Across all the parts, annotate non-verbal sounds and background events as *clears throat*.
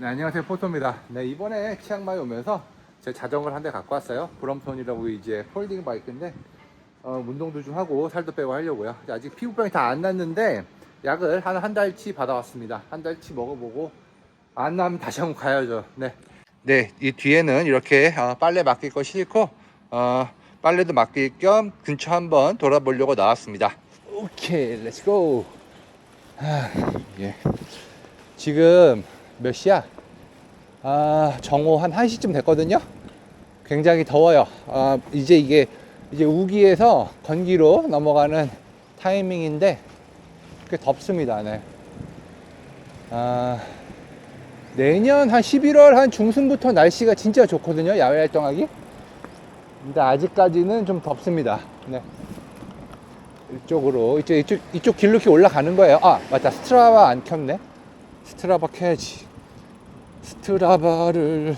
네, 안녕하세요. 포토입니다. 네, 이번에 치앙마이 오면서 제 자전거를 한 대 갖고 왔어요. 브럼톤이라고 이제 폴딩 바이크인데, 어, 운동도 좀 하고 살도 빼고 하려고요. 아직 피부병이 다 안 났는데, 약을 한, 한 달치 받아왔습니다. 한 달치 먹어보고, 안 나면 다시 한번 가야죠. 네. 네, 이 뒤에는 이렇게 어, 빨래 맡길 거 싣고, 어, 빨래도 맡길 겸 근처 한번 돌아보려고 나왔습니다. 오케이, 렛츠고. 아, 예. 지금 몇 시야? 아, 정오 한 1시쯤 됐거든요. 굉장히 더워요. 아, 이제 이게 이제 우기에서 건기로 넘어가는 타이밍인데 꽤 덥습니다. 네. 아, 내년 한 11월 한 중순부터 날씨가 진짜 좋거든요. 야외 활동하기. 근데 아직까지는 좀 덥습니다. 네. 이쪽으로 이쪽 이쪽 이쪽 길로 이렇게 올라가는 거예요. 아 맞다 스트라바 안 켰네. 스트라바 켜야지. 스트라바를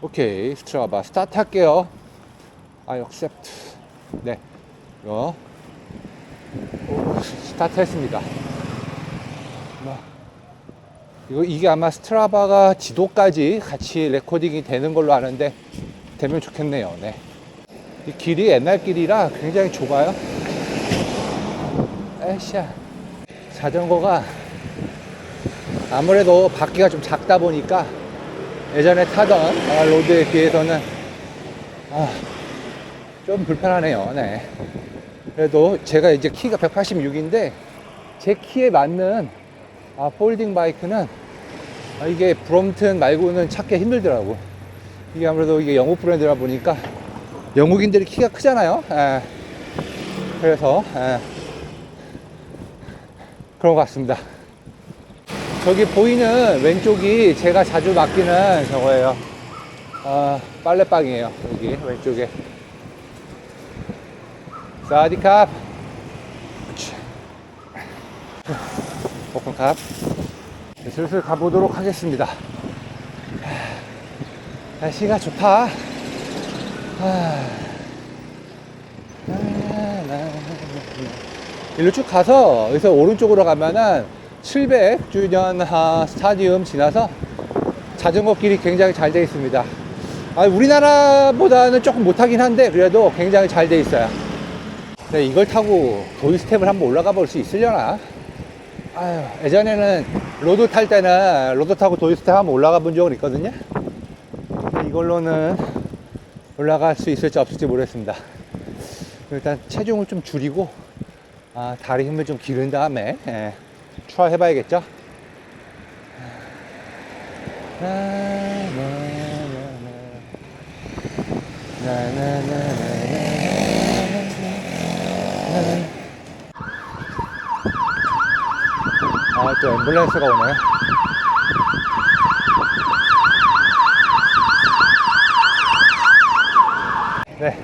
오케이 스트라바 스타트 할게요. I accept. 네, 오, 스타트 했습니다. 뭐, 이거 이게 아마 스트라바가 지도까지 같이 레코딩이 되는 걸로 아는데 되면 좋겠네요. 네. 이 길이 옛날 길이라 굉장히 좁아요. 에이샤. 자전거가 아무래도 바퀴가 좀 작다 보니까 예전에 타던 아, 로드에 비해서는 아, 좀 불편하네요. 네. 그래도 제가 이제 키가 186인데 제 키에 맞는 아, 폴딩 바이크는 아, 이게 브롬튼 말고는 찾기 힘들더라고. 이게 아무래도 이게 영국 브랜드라 보니까 영국인들이 키가 크잖아요. 예. 그래서 예. 그런 것 같습니다. 저기 보이는 왼쪽이 제가 자주 맡기는 저거예요. 아, 빨래방이에요. 여기 왼쪽에. 사디캅. 오픈캅. 네, 슬슬 가보도록 하겠습니다. 날씨가 좋다. 아. 일로 쭉 가서 여기서 오른쪽으로 가면은 700주년 아, 스타디움 지나서 자전거 길이 굉장히 잘 되어 있습니다. 아, 우리나라보다는 조금 못하긴 한데 그래도 굉장히 잘 되어 있어요. 네, 이걸 타고 도이 스텝을 한번 올라가 볼 수 있으려나? 아유, 예전에는 로드 탈 때는 로드 타고 도이 스텝 한번 올라가 본 적은 있거든요. 이걸로는 올라갈 수 있을지 없을지 모르겠습니다. 일단 체중을 좀 줄이고 아, 다리 힘을 좀 기른 다음에 예, 나, 나. 아, 또 앰뷸런스가 오네. 네.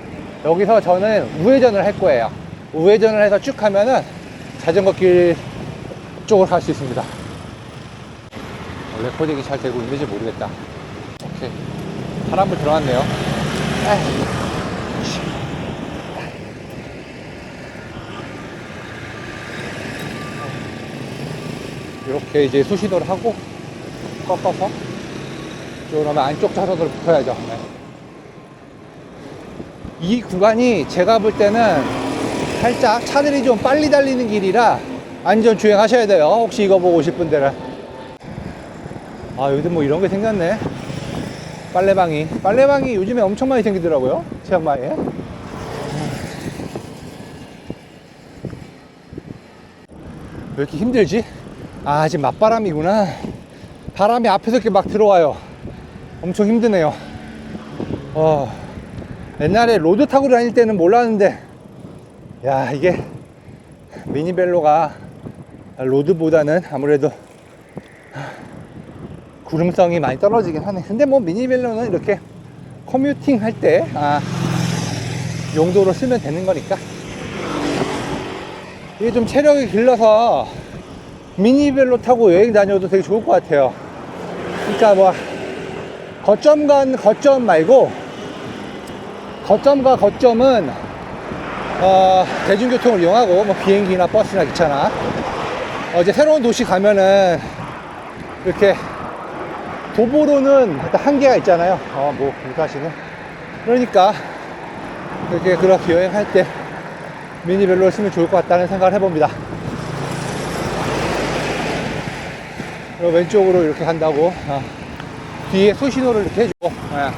여기서 저는 우회전을 할 거예요. 우회전을 해서 쭉 가면은 자전거 길 쪽으로 갈 수 있습니다. 어, 레코딩이 잘 되고 있는지 모르겠다. 오케이. 바람불 들어왔네요. 이렇게 이제 수신호를 하고 꺾어서 그러면 안쪽 차선으로 붙어야죠. 네. 이 구간이 제가 볼 때는 살짝 차들이 좀 빨리 달리는 길이라 안전 주행하셔야 돼요. 혹시 이거 보고 오실 분들은. 아, 여기도 뭐 이런 게 생겼네. 빨래방이. 빨래방이 요즘에 엄청 많이 생기더라고요. 치앙마이에. 왜 이렇게 힘들지? 아, 지금 맞바람이구나. 바람이 앞에서 이렇게 막 들어와요. 엄청 힘드네요. 어. 옛날에 로드 타고 다닐 때는 몰랐는데 야 이게 미니벨로가 로드보다는 아무래도 구름성이 많이 떨어지긴 하네. 근데 뭐 미니벨로는 이렇게 커뮤팅 할 때 아, 용도로 쓰면 되는 거니까. 이게 좀 체력이 길러서 미니벨로 타고 여행 다녀도 되게 좋을 것 같아요. 그러니까 뭐 거점 간 거점 말고 거점과 거점은 어, 대중교통을 이용하고 뭐 비행기나 버스나 기차나 어, 이제 새로운 도시 가면은 이렇게 도보로는 한계가 있잖아요. 어, 뭐, 못하시는. 그러니까, 이렇게 그렇게 여행할 때 미니벨로를 쓰면 좋을 것 같다는 생각을 해봅니다. 왼쪽으로 이렇게 간다고, 어, 뒤에 소신호를 이렇게 해주고, 예.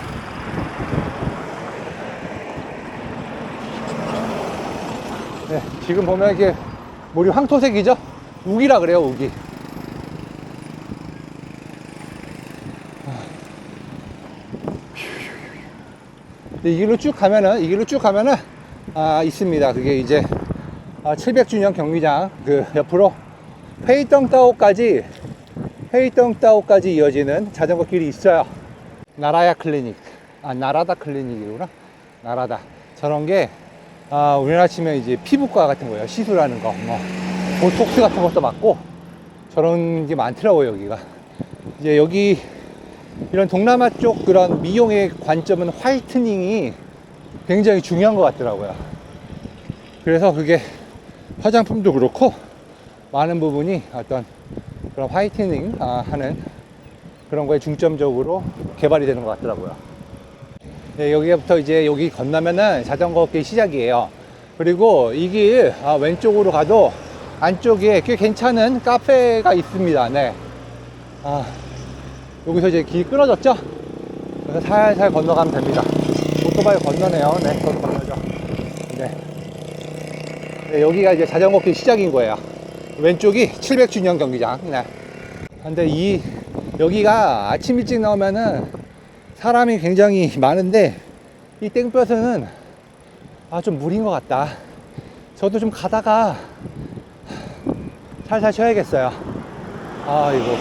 네, 지금 보면 이게 물이 황토색이죠? 우기라 그래요, 우기. 이 길로 쭉 가면은, 이 길로 쭉 가면은, 아, 있습니다. 그게 이제, 아, 700주년 경기장, 그, 옆으로, 페이덩따오까지, 페이덩따오까지 이어지는 자전거 길이 있어요. 나라야 클리닉. 아, 나라다 클리닉이구나. 나라다. 저런 게, 아, 우리나라 치면 이제 피부과 같은 거예요. 시술하는 거. 뭐, 보톡스 같은 것도 맞고, 저런 게 많더라고요, 여기가. 이제 여기, 이런 동남아 쪽 그런 미용의 관점은 화이트닝이 굉장히 중요한 것 같더라고요. 그래서 그게 화장품도 그렇고 많은 부분이 어떤 그런 화이트닝 아, 하는 그런 거에 중점적으로 개발이 되는 것 같더라고요. 네, 여기부터 이제 여기 건너면은 자전거 길 시작이에요. 그리고 이길 아, 왼쪽으로 가도 안쪽에 꽤 괜찮은 카페가 있습니다. 네. 아, 여기서 이제 길 끊어졌죠? 그래서 살살 건너가면 됩니다. 오토바이 건너네요. 네, 저도 건너죠. 네. 네, 여기가 이제 자전거 길 시작인 거예요. 왼쪽이 700주년 경기장. 네. 근데 이, 여기가 아침 일찍 나오면은 사람이 굉장히 많은데 이 땡볕은 아, 좀 무리인 것 같다. 저도 좀 가다가 살살 쉬어야겠어요. 아, 이거.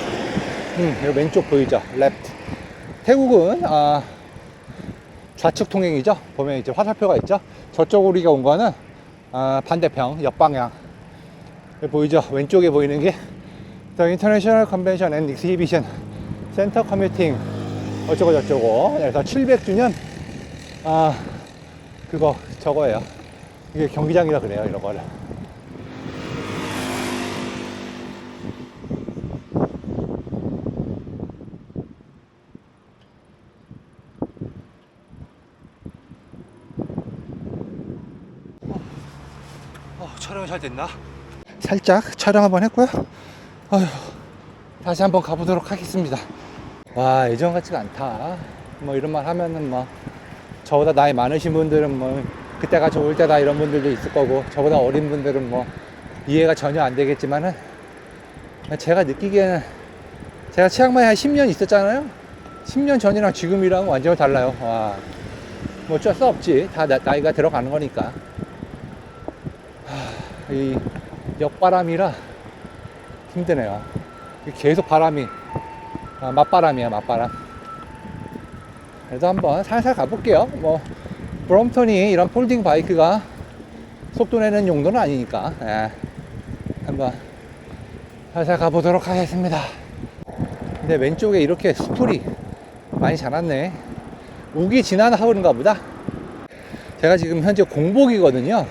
음, 여기 왼쪽 보이죠? 랩트. 태국은 아, 좌측 통행이죠. 보면 이제 화살표가 있죠. 저쪽 우리가 온 거는 아, 반대편 옆방향. 보이죠? 왼쪽에 보이는 게 The International Convention and Exhibition Center Commuting 어쩌고 저쩌고. 그래서 700주년 아 그거 저거예요. 이게 경기장이라 그래요. 이런 거를. 어, 촬영 잘 됐나? 살짝 촬영 한번 했고요. 어휴, 다시 한번 가보도록 하겠습니다. 와, 예전 같지가 않다. 뭐 이런 말 하면은 뭐 저보다 나이 많으신 분들은 뭐 그때가 좋을 때다 이런 분들도 있을 거고 저보다 어린 분들은 뭐 이해가 전혀 안 되겠지만은 제가 느끼기에는 제가 치앙마이 한 10년 있었잖아요. 10년 전이랑 지금이랑 완전히 달라요. 와, 뭐 어쩔 수 없지. 다 나, 나이가 들어가는 거니까. 이 역바람이라 힘드네요. 계속 바람이 아, 맞바람이야 맞바람. 그래도 한번 살살 가볼게요. 뭐 브롬턴이 이런 폴딩 바이크가 속도 내는 용도는 아니니까 예. 한번 살살 가보도록 하겠습니다. 근데 왼쪽에 이렇게 수풀이 많이 자랐네. 우기 지난 하루인가 보다. 제가 지금 현재 공복이거든요.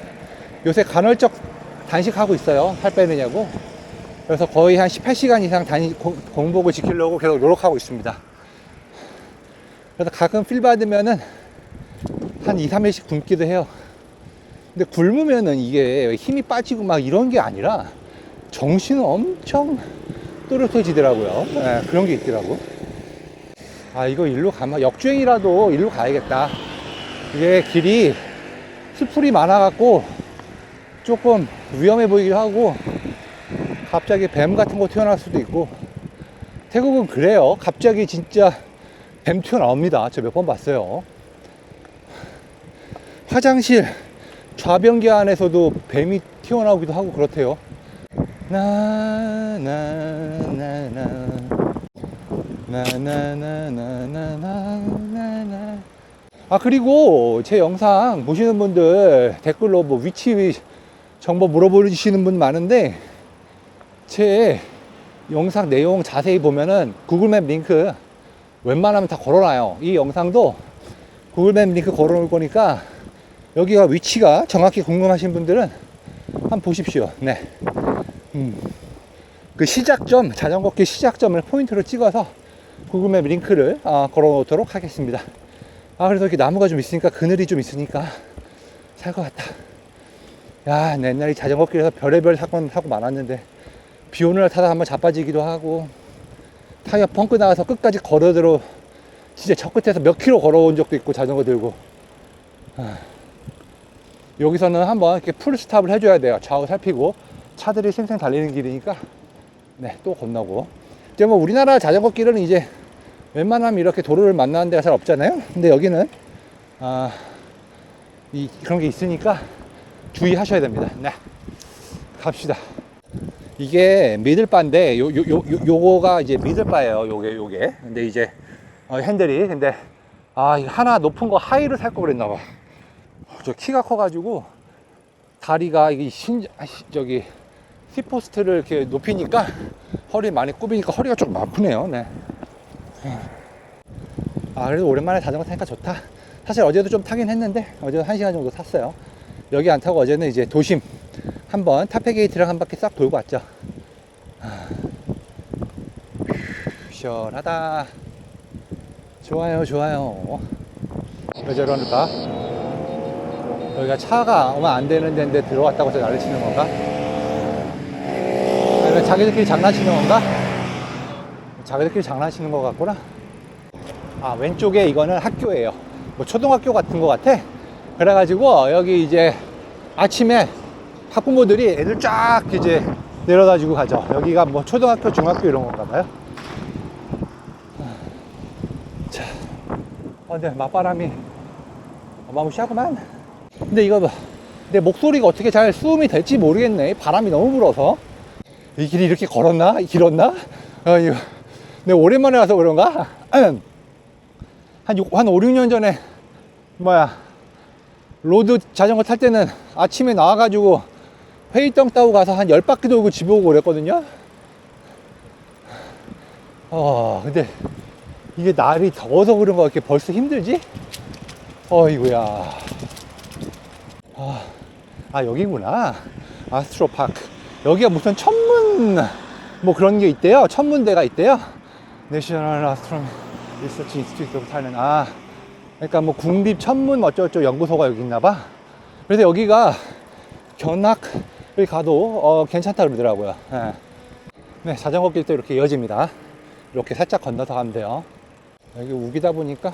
요새 간헐적 단식하고 있어요. 살 빼느냐고. 그래서 거의 한 18시간 이상 단식, 공- 공복을 지키려고 계속 노력하고 있습니다. 그래서 가끔 필 받으면은 한 2, 3일씩 굶기도 해요. 근데 굶으면은 이게 힘이 빠지고 막 이런 게 아니라 정신은 엄청 또렷해지더라고요. 예, 그런 게 있더라고. 아, 이거 일로 가면, 역주행이라도 일로 가야겠다. 이게 길이 수풀이 많아갖고 조금 위험해 보이기도 하고 갑자기 뱀 같은 거 튀어나올 수도 있고 태국은 그래요. 갑자기 진짜 뱀 튀어나옵니다. 저 몇 번 봤어요. 화장실 좌변기 안에서도 뱀이 튀어나오기도 하고 그렇대요. 나나나나나나나나나나나 아 그리고 제 영상 보시는 분들 댓글로 뭐 위치 정보 물어보시는 분 많은데 제 영상 내용 자세히 보면은 구글맵 링크 웬만하면 다 걸어놔요 이 영상도 구글맵 링크 걸어놓을 거니까 여기가 위치가 정확히 궁금하신 분들은 한번 보십시오 네. 음. 그 시작점 자전거길 시작점을 포인트로 찍어서 구글맵 링크를 어, 걸어 놓도록 하겠습니다. 아, 그래서 이렇게 나무가 좀 있으니까 그늘이 좀 있으니까 살 것 같다. 야, 내 옛날에 자전거 길에서 별의별 사건 사고 많았는데 비 오는 날 타다 한번 자빠지기도 하고 타이어 펑크 나가서 끝까지 걸어 들어 진짜 저 끝에서 몇 킬로 걸어온 적도 있고 자전거 들고. 아, 여기서는 한번 이렇게 풀 스탑을 해줘야 돼요. 좌우 살피고 차들이 쌩쌩 달리는 길이니까. 네 또 건너고. 이제 뭐 우리나라 자전거 길은 이제 웬만하면 이렇게 도로를 만나는 데가 잘 없잖아요. 근데 여기는 아, 이, 그런 게 있으니까 주의하셔야 됩니다. 네. 갑시다. 이게 미들바인데 요, 요, 요, 요, 요거가 이제 미들바예요 요게 요게. 근데 이제 어, 핸들이. 근데 아 이거 하나 높은 거 하이를 살 거 그랬나 봐 저 키가 커가지고 다리가 이게 신 아, 시- 저기 히포스트를 이렇게 높이니까 허리 많이 굽이니까 허리가 좀 아프네요. 네. 아 그래도 오랜만에 자전거 타니까 좋다. 사실 어제도 좀 타긴 했는데 어제도 한 시간 정도 탔어요 여기 안 타고 어제는 이제 도심 한번 타페 게이트랑 한 바퀴 싹 돌고 왔죠. 아, 휴, 시원하다. 좋아요, 좋아요. 왜 저러는가? 여기가 차가 오면 안 되는 데인데 들어왔다고 해서 난리 치는 건가? 아니면 자기들끼리 장난치는 건가? 자기들끼리 장난치는 것 같구나. 아, 왼쪽에 이거는 학교예요. 뭐 초등학교 같은 것 같아. 그래가지고 여기 이제 아침에 학부모들이 애들 쫙 이제 내려다 주고 가죠. 여기가 뭐 초등학교, 중학교 이런 건가 봐요. 자, 어, 근데 맞바람이 어마무시하구만. 근데 이거 봐. 내 목소리가 어떻게 잘 수음이 될지 모르겠네. 바람이 너무 불어서. 이 길이 이렇게 걸었나? 길었나? 어, 이거. 내가 오랜만에 와서 그런가? *clears throat* 한, 6, 한 5, 6년 전에, 뭐야, 로드 자전거 탈 때는 아침에 나와가지고 회의떡 따고 가서 한 10바퀴 돌고 집에 오고 그랬거든요. 어, 근데 이게 날이 더워서 그런 거 이렇게 벌써 힘들지? 어이구야. 아, 아, 여기구나. 아스트로파크. 여기가 무슨 천문, 뭐 그런 게 있대요. 천문대가 있대요. 내셔널 아스트로미 리서치 인스티튜트 오브 타일랜드. 아, 그러니까 뭐 국립 천문 어쩌고저쩌고 연구소가 여기 있나 봐. 그래서 여기가 견학을 가도 어, 괜찮다 그러더라고요. 예. 네, 자전거 길도 이렇게 이어집니다. 이렇게 살짝 건너서 가면 돼요. 여기 우기다 보니까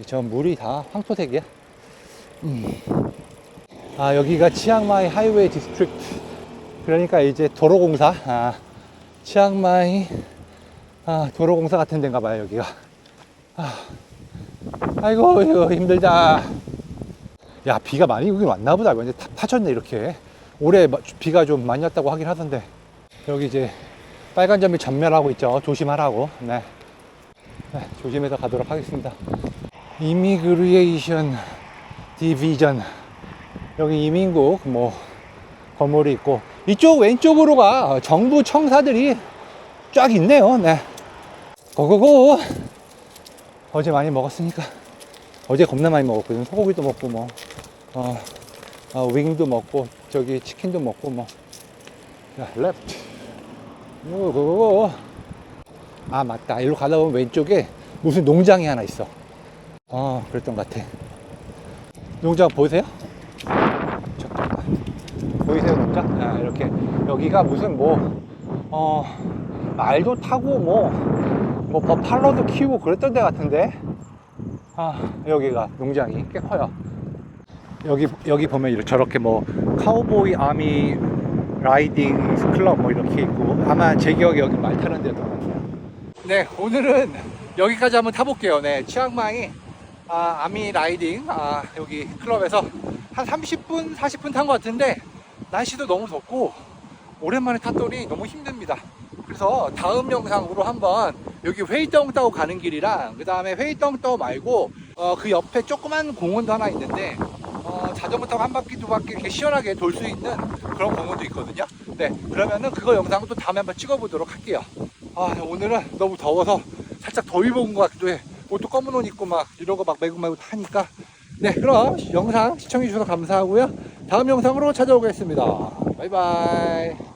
이저 물이 다 황토색이야. 음. 아, 여기가 치앙마이 하이웨이 디스트릭트. 그러니까 이제 도로공사. 아, 치앙마이 아, 도로공사 같은 데인가 봐요, 여기가. 아, 아이고, 이거 힘들다. 야, 비가 많이 오긴 왔나 보다. 완전 다 파졌네, 이렇게. 올해 마- 비가 좀 많이 왔다고 하긴 하던데. 여기 이제 빨간 점이 전멸하고 있죠. 조심하라고. 네. 네, 조심해서 가도록 하겠습니다. 이미그리에이션 디비전. 여기 이민국 뭐 건물이 있고 이쪽 왼쪽으로가 정부 청사들이 쫙 있네요. 네. 고고고. 어제 많이 먹었으니까 어제 겁나 많이 먹었거든. 소고기도 먹고 뭐 어, 어, 윙도 먹고 저기 치킨도 먹고 뭐. 야, 랩트. 고고고. 아 맞다. 일로 가다 보면 왼쪽에 무슨 농장이 하나 있어. 어, 그랬던 것 같아. 농장 보이세요? 잠깐만. 보이세요, 농장? 아, 이렇게. 여기가 무슨 뭐, 어, 말도 타고 뭐, 뭐, 버팔로도 키우고 그랬던 데 같은데? 아, 여기가 농장이 꽤 커요. 여기, 여기 보면 저렇게 뭐, 카우보이 아미 라이딩 클럽 뭐 이렇게 있고, 아마 제 기억에 여기 말 타는 같아요. 네, 오늘은 여기까지 한번 타볼게요. 네, 치앙마이 아, 아미 라이딩 아, 여기 클럽에서 한 30분, 40분 탄 것 같은데 날씨도 너무 덥고 오랜만에 탔더니 너무 힘듭니다. 그래서 다음 영상으로 한번 여기 회이덩 따고 가는 길이랑 그 다음에 회이덩 따고 말고 어, 그 옆에 조그만 공원도 하나 있는데 어, 자전거 타고 한 바퀴 두 바퀴 이렇게 시원하게 돌 수 있는 그런 공원도 있거든요. 네, 그러면은 그거 영상도 다음에 한번 찍어보도록 할게요. 아, 오늘은 너무 더워서 살짝 더위 먹은 것 같기도 해. 옷도 검은 옷 입고 막 이런 거 막 메고 메고 하니까. 네, 그럼 영상 시청해주셔서 감사하고요. 다음 영상으로 찾아오겠습니다. 바이바이.